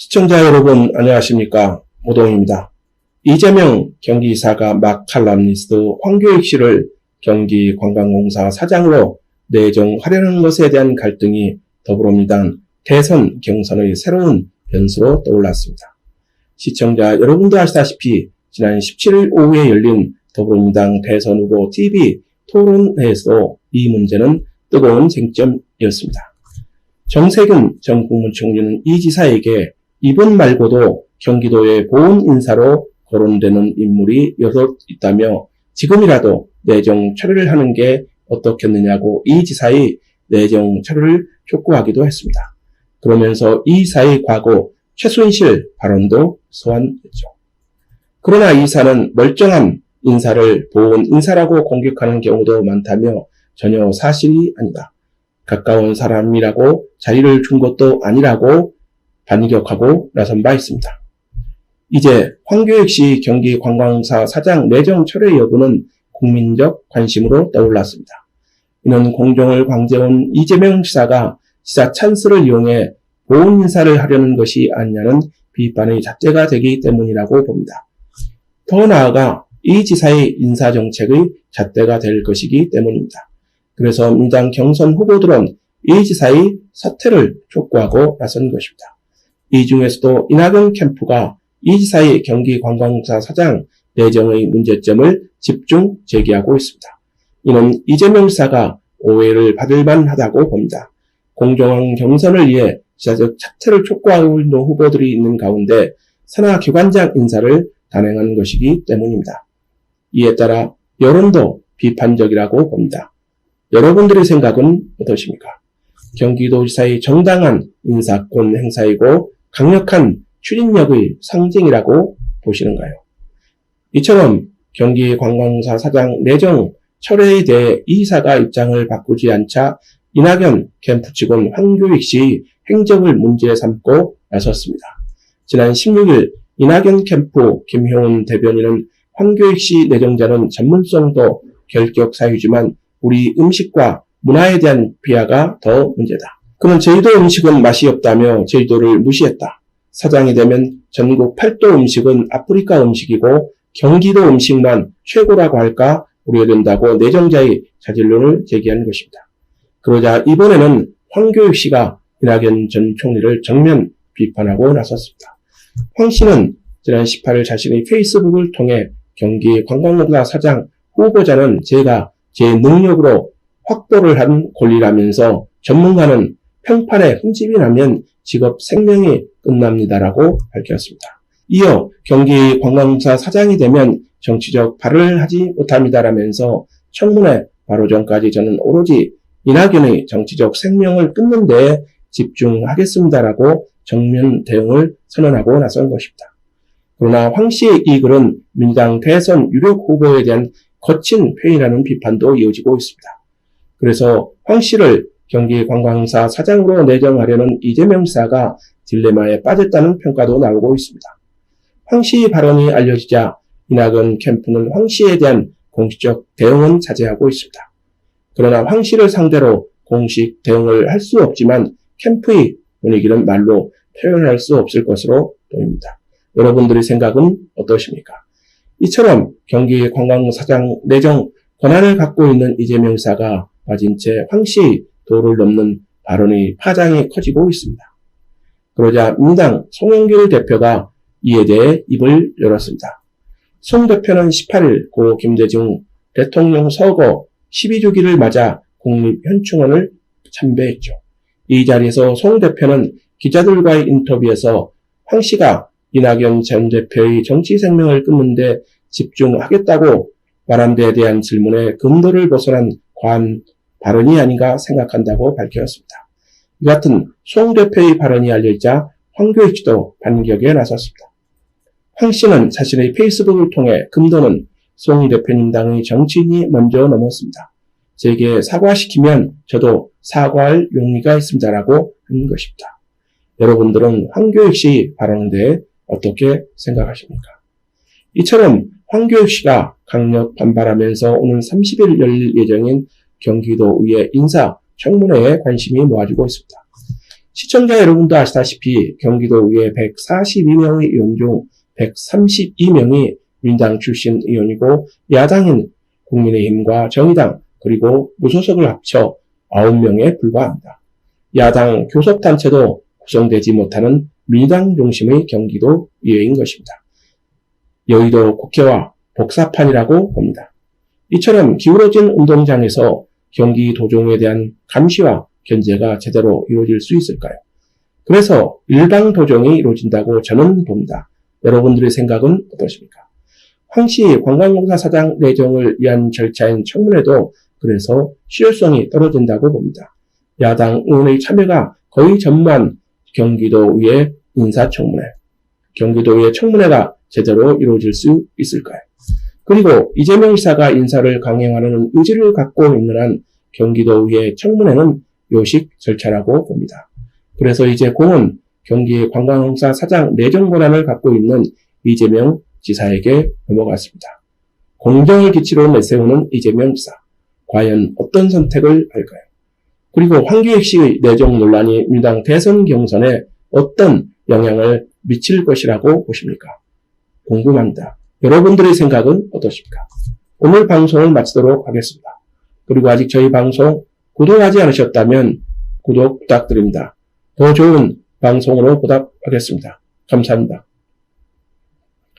시청자 여러분 안녕하십니까 오동입니다. 이재명 경기사가 막 칼럼니스트 황교익 씨를 경기관광공사 사장으로 내정하려는 것에 대한 갈등이 더불어민주당 대선 경선의 새로운 변수로 떠올랐습니다. 시청자 여러분도 아시다시피 지난 17일 오후에 열린 더불어민주당 대선 후보 TV 토론회에서 이 문제는 뜨거운 쟁점이었습니다. 정세균 전 국무총리는 이 지사에게 이분 말고도 경기도의 고은 인사로 거론되는 인물이 여섯 있다며 지금이라도 내정 처리를 하는 게 어떻겠느냐고 이 지사의 내정 처리를 촉구하기도 했습니다. 그러면서 이 지사의 과거 최순실 발언도 소환했죠. 그러나 이 지사는 멀쩡한 인사를 보은 인사라고 공격하는 경우도 많다며 전혀 사실이 아니다. 가까운 사람이라고 자리를 준 것도 아니라고 반격하고 나선 바 있습니다. 이제 황교익 씨 경기 관광사 사장 내정 철회 여부는 국민적 관심으로 떠올랐습니다. 이는 공정을 광재온 이재명 지사가 지사 찬스를 이용해 보훈 인사를 하려는 것이 아니냐는 비판의 잣대가 되기 때문이라고 봅니다. 더 나아가 이 지사의 인사정책의 잣대가 될 것이기 때문입니다. 그래서 민당 경선 후보들은 이 지사의 사퇴를 촉구하고 나선 것입니다. 이 중에서도 이낙연 캠프가 이 지사의 경기관광사 사장 내정의 문제점을 집중 제기하고 있습니다. 이는 이재명 지사가 오해를 받을 만하다고 봅니다. 공정한 경선을 위해 지사적 차퇴를 촉구하고 있는 후보들이 있는 가운데 산하 기관장 인사를 단행한 것이기 때문입니다. 이에 따라 여론도 비판적이라고 봅니다. 여러분들의 생각은 어떠십니까? 경기도지사의 정당한 인사권 행사이고 강력한 추진력의 상징이라고 보시는가요? 이처럼 경기 관광사 사장 내정 철회에 대해 이사가 입장을 바꾸지 않자 이낙연 캠프 직원 황교익 씨 행적을 문제 삼고 나섰습니다. 지난 16일 이낙연 캠프 김효은 대변인은 황교익 씨 내정자는 전문성도 결격 사유지만 우리 음식과 문화에 대한 비하가 더 문제다. 그는 제주도 음식은 맛이 없다며 제주도를 무시했다. 사장이 되면 전국 8도 음식은 아프리카 음식이고 경기도 음식만 최고라고 할까 우려된다고 내정자의 자질론을 제기한 것입니다. 그러자 이번에는 황교익 씨가 이낙연 전 총리를 정면 비판하고 나섰습니다. 황 씨는 지난 18일 자신의 페이스북을 통해 경기 관광공사 사장 후보자는 제가 제 능력으로 확보를 한 권리라면서 전문가는 평판에 흠집이 나면 직업 생명이 끝납니다라고 밝혔습니다. 이어 경기 관광사 사장이 되면 정치적 발언을 하지 못합니다라면서 청문회 바로 전까지 저는 오로지 이낙연의 정치적 생명을 끊는 데 집중하겠습니다라고 정면 대응을 선언하고 나선 것입니다. 그러나 황 씨의 이 글은 민주당 대선 유력 후보에 대한 거친 회의라는 비판도 이어지고 있습니다. 그래서 황 씨를 경기관광사 사장으로 내정하려는 이재명 지사가 딜레마에 빠졌다는 평가도 나오고 있습니다. 황 씨 발언이 알려지자 이낙연 캠프는 황 씨에 대한 공식적 대응은 자제하고 있습니다. 그러나 황 씨를 상대로 공식 대응을 할 수 없지만 캠프의 분위기는 말로 표현할 수 없을 것으로 보입니다. 여러분들의 생각은 어떠십니까? 이처럼 경기 관광사장 내정 권한을 갖고 있는 이재명 지사가 빠진 채 황씨 도를 넘는 발언의 파장이 커지고 있습니다. 그러자 민당 송영길 대표가 이에 대해 입을 열었습니다. 송 대표는 18일 고 김대중 대통령 서거 12주기를 맞아 국립현충원을 참배했죠. 이 자리에서 송 대표는 기자들과의 인터뷰에서 황 씨가 이낙연 전 대표의 정치 생명을 끊는데 집중하겠다고 말한 데에 대한 질문에 금도를 벗어난 관 발언이 아닌가 생각한다고 밝혔습니다. 이 같은 송 대표의 발언이 알려지자 황교익 씨도 반격에 나섰습니다. 황 씨는 자신의 페이스북을 통해 금도는 송 대표님 당의 정치인이 먼저 넘었습니다. 제게 사과시키면 저도 사과할 용의가 있습니다라고 한 것입니다. 여러분들은 황교익 씨 발언에 대해 어떻게 생각하십니까? 이처럼 황교익 씨가 강력 반발하면서 오는 30일 열릴 예정인 경기도의회 인사 청문회에 관심이 모아지고 있습니다. 시청자 여러분도 아시다시피 경기도의회 142명의 의원 중 132명이 민당 출신 의원이고 야당인 국민의힘과 정의당 그리고 무소속을 합쳐 9명에 불과합니다. 야당 교섭단체도 구성되지 못하는 민당 중심의 경기도 의회인 것입니다. 여의도 국회와 복사판이라고 봅니다. 이처럼 기울어진 운동장에서 경기 도정에 대한 감시와 견제가 제대로 이루어질 수 있을까요? 그래서 일방 도정이 이루어진다고 저는 봅니다. 여러분들의 생각은 어떠십니까? 황씨 관광공사 사장 내정을 위한 절차인 청문회도 그래서 실효성이 떨어진다고 봅니다. 야당 의원의 참여가 거의 전무한 경기도의 인사청문회, 경기도의 청문회가 제대로 이루어질 수 있을까요? 그리고 이재명 지사가 인사를 강행하려는 의지를 갖고 있는 한 경기도의 청문회는 요식 절차라고 봅니다. 그래서 이제 공은 경기 관광공사 사장 내정 권한을 갖고 있는 이재명 지사에게 넘어갔습니다. 공정을 기치로 내세우는 이재명 지사. 과연 어떤 선택을 할까요? 그리고 황교익 씨의 내정 논란이 민당 대선 경선에 어떤 영향을 미칠 것이라고 보십니까? 궁금합니다. 여러분들의 생각은 어떠십니까? 오늘 방송을 마치도록 하겠습니다. 그리고 아직 저희 방송 구독하지 않으셨다면 구독 부탁드립니다. 더 좋은 방송으로 보답하겠습니다. 감사합니다.